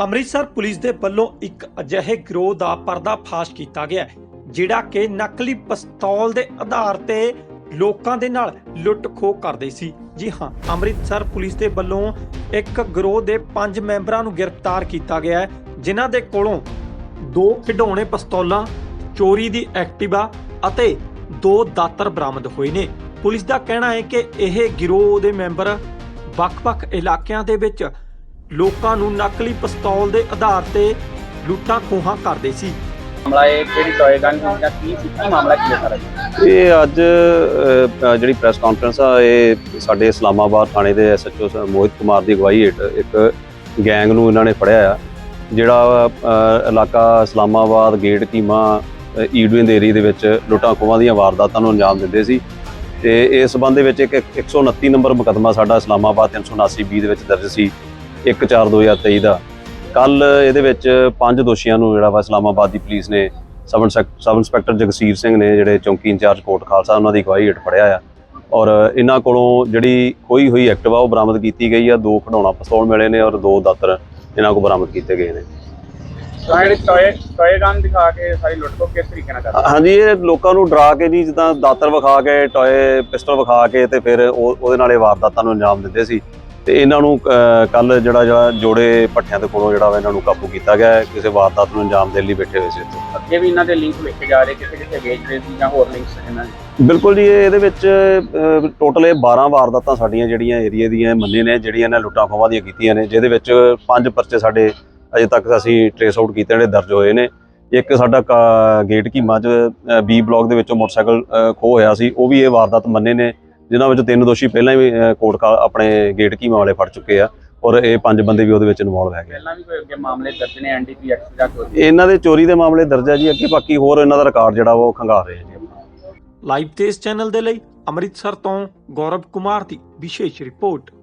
Amritsar police ਦੇ ਵੱਲੋਂ ਇੱਕ ਅਜਿਹੇ ਗਿਰੋਹ ਦਾ ਪਰਦਾਫਾਸ਼ ਕੀਤਾ ਗਿਆ ਜਿਹੜਾ ਕਿ ਨਕਲੀ ਪਿਸਤੌਲ ਦੇ ਆਧਾਰ ਤੇ ਲੋਕਾਂ ਦੇ ਨਾਲ ਲੁੱਟ ਖੋਹ ਕਰਦੇ ਸੀ। ਜੀ ਹਾਂ, ਅੰਮ੍ਰਿਤਸਰ ਪੁਲਿਸ ਦੇ ਵੱਲੋਂ ਇੱਕ ਗਿਰੋਹ ਦੇ 5 ਮੈਂਬਰਾਂ ਨੂੰ ਗ੍ਰਿਫਤਾਰ ਕੀਤਾ ਗਿਆ ਹੈ, ਜਿਨ੍ਹਾਂ ਦੇ ਕੋਲੋਂ ਦੋ ਖਿਡੌਣੇ ਪਿਸਤੌਲਾਂ, ਚੋਰੀ ਦੀ ਐਕਟਿਵਾ ਅਤੇ ਦੋ ਦਾਤਰ ਬਰਾਮਦ ਹੋਏ ਨੇ। ਪੁਲਿਸ ਦਾ ਕਹਿਣਾ ਹੈ ਕਿ ਇਹ ਗਿਰੋਹ ਦੇ ਮੈਂਬਰ ਵੱਖ-ਵੱਖ ਇਲਾਕਿਆਂ ਦੇ ਵਿੱਚ ਲੋਕਾਂ ਨੂੰ ਨਕਲੀ ਪਿਸਤੌਲ ਦੇ ਆਧਾਰ ਤੇ ਲੁੱਟਾਂ ਖੋਹਾਂ ਕਰਦੇ ਸੀ। ਮਾਮਲਾ ਇਹ ਕਿਹੜੀ ਟੋਏ ਗਨ ਜਾਂ ਕੀ ਸੀ? ਕੀ ਮਾਮਲਾ ਕੀ ਹੈ ਸਾਰਾ? ਜੀ? ਇਹ ਅੱਜ ਅ, ਜਿਹੜੀ ਪ੍ਰੈਸ ਕਾਨਫਰੰਸ ਆ ਇਹ ਸਾਡੇ ਇਸਲਾਮਾਬਾਦ ਥਾਣੇ ਦੇ ਐਸਐਚਓ ਮੋਹਿਤ ਕੁਮਾਰ ਦੀ ਅਗਵਾਈ ਹੇਠ ਇੱਕ ਗੈਂਗ ਨੂੰ ਇਹਨਾਂ ਨੇ ਫੜਿਆ ਆ ਜਿਹੜਾ ਅ, ਇਲਾਕਾ ਇਸਲਾਮਾਬਾਦ ਗੇਟ ਕੀਮਾ ਅ, ਈਡਵਿੰਦ ਏਰੀਆ ਦੇ ਵਿੱਚ ਲੁੱਟਾਂ ਖੋਹਾਂ ਦੀਆਂ ਵਾਰਦਾਤਾਂ ਨੂੰ ਅੰਜਾਮ ਦਿੰਦੇ ਸੀ। ਤੇ ਇਸ ਸਬੰਧ ਦੇ ਵਿੱਚ ਇੱਕ 129 ਨੰਬਰ ਮੁਕੱਦਮਾ ਸਾਡਾ ਇਸਲਾਮਾਬਾਦ 379 ਬੀ ਦੇ ਵਿੱਚ ਦਰਜ ਸੀ। 1/4/2023 ਦਾ ਕੱਲ ਇਹਦੇ ਵਿੱਚ ਪੰਜ ਦੋਸ਼ੀਆਂ ਨੂੰ ਜਿਹੜਾ ਵਾ ਇਸਲਾਮਾਬਾਦ ਦੀ ਪੁਲਿਸ ਨੇ sub inspector- sub inspector Jagsir Singh ਨੇ ਜਿਹੜੇ ਚੌਂਕੀ ਇੰਚਾਰਜ ਕੋਟ ਖਾਲਸਾ ਉਹਨਾਂ ਦੀ ਅਗਵਾਈ ਹੇਠ ਫੜਿਆ ਆ। ਔਰ ਇਹਨਾਂ ਕੋਲੋਂ ਜਿਹੜੀ ਖੋਈ ਹੋਈ ਐਕਟਿਵਾ ਉਹ ਬਰਾਮਦ ਕੀਤੀ ਗਈ ਆ। ਦੋ ਖਿਡੌਣਾ ਪਿਸਤੌਲ ਮਿਲੇ ਨੇ ਔਰ ਦੋ ਦਾਤਰ ਇਹਨਾਂ ਕੋਲ ਬਰਾਮਦ ਕੀਤੇ ਗਏ ਨੇ। ਹਾਂਜੀ ਇਹ ਲੋਕਾਂ ਨੂੰ ਡਰਾ ਕੇ ਜੀ ਜਿੱਦਾਂ ਦਾਤਰ ਵਿਖਾ ਕੇ ਟੋਏ ਪਿਸਟਲ ਵਿਖਾ ਕੇ ਤੇ ਫਿਰ ਉਹ ਉਹਦੇ ਨਾਲ ਵਾਰਦਾਤਾਂ ਨੂੰ ਅੰਜਾਮ ਦਿੰਦੇ ਸੀ। ਤੇ ਇਹਨਾਂ ਨੂੰ ਕੱਲ ਜਿਹੜਾ ਜਿਹੜਾ ਜੋੜੇ ਪੱਠਿਆਂ ਦੇ ਕੋਲੋਂ ਜਿਹੜਾ ਵਾ ਇਹਨਾਂ ਨੂੰ ਕਾਬੂ ਕੀਤਾ ਗਿਆ। ਕਿਸੇ ਵਾਰਦਾਤ ਨੂੰ ਅੰਜਾਮ ਦੇਣ ਲਈ ਬੈਠੇ ਹੋਏ ਸੀ ਇੱਥੇ। ਅੱਗੇ ਵੀ ਇਹਨਾਂ ਦੇ ਲਿੰਕ ਵੇਖੇ ਜਾ ਰਹੇ ਕਿੱਥੇ ਕਿੱਥੇ ਵੇਚ ਰਹੇ ਸੀ ਜਾਂ ਹੋਰ ਲਿੰਕਸ ਇਹਨਾਂ ਦੇ? ਬਿਲਕੁਲ ਜੀ ਇਹ- ਇਹਦੇ ਵਿੱਚ ਟੋਟਲ ਇਹ 12 ਵਾਰਦਾਤਾਂ ਸਾਡੀਆਂ ਜਿਹੜੀਆਂ ਏਰੀਆ ਦੀਆਂ ਮੰਨੇ ਨੇ ਜਿਹੜੀਆਂ ਇਹਨਾਂ ਲੁੱਟਾਂ ਖੋਹਾਂ ਦੀਆਂ ਕੀਤੀਆਂ ਨੇ ਜਿਹਦੇ ਵਿੱਚ ਪੰਜ ਪਰਚੇ ਸਾਡੇ ਅਜੇ ਤੱਕ ਅਸੀਂ ਟ੍ਰੇਸ ਆਊਟ ਕੀਤੇ ਜਿਹੜੇ ਦਰਜ ਹੋਏ ਨੇ। ਇੱਕ ਸਾਡਾ ਕਾ- ਗੇਟ ਕੀਮਾ ਚ ਬੀ ਬਲਾਕ ਦੇ ਵਿੱਚੋਂ ਮੋਟਰਸਾਈਕਲ ਖੋਹ ਹੋਇਆ ਸੀ ਉਹ ਵੀ ਇਹ ਵਾਰਦਾਤ ਮੰਨੇ ਨੇ। ਜਿਨ੍ਹਾਂ ਵਿੱਚ ਤਿੰਨ ਦੋਸ਼ੀ ਪਹਿਲਾਂ ਹੀ ਕੋਰਟ ਕਾ ਆਪਣੇ ਗੇਟ ਕੀਮਾ ਵਾਲੇ ਫੜ ਚੁੱਕੇ ਆ ਔਰ ਇਹ ਪੰਜ ਬੰਦੇ ਵੀ ਉਹਦੇ ਵਿੱਚ ਇਨਵੋਲਵ ਹੈਗੇ ਪਹਿਲਾਂ ਵੀ ਕੋਈ ਅੱਗੇ ਮਾਮਲੇ ਦਰਜ ਨੇ ਐਨਡੀਪੀ ਐਕਟ ਜਾਂ ਕੋਈ? ਇਹਨਾਂ ਦੇ ਚੋਰੀ ਦੇ ਮਾਮਲੇ ਦਰਜ ਹੈ ਜੀ ਅੱਗੇ ਬਾਕੀ ਹੋਰ ਇਹਨਾਂ ਦਾ ਰਿਕਾਰਡ ਜਿਹੜਾ ਉਹ ਖੰਗਾਰ ਰਹੇ ਜੀ ਲਾਈਵ ਤੇਜ਼ ਚੈਨਲ ਦੇ ਲਈ ਅੰਮ੍ਰਿਤਸਰ ਤੋਂ ਗੌਰਵ ਕੁਮਾਰ ਦੀ ਵਿਸ਼ੇਸ਼ ਰਿਪੋਰਟ।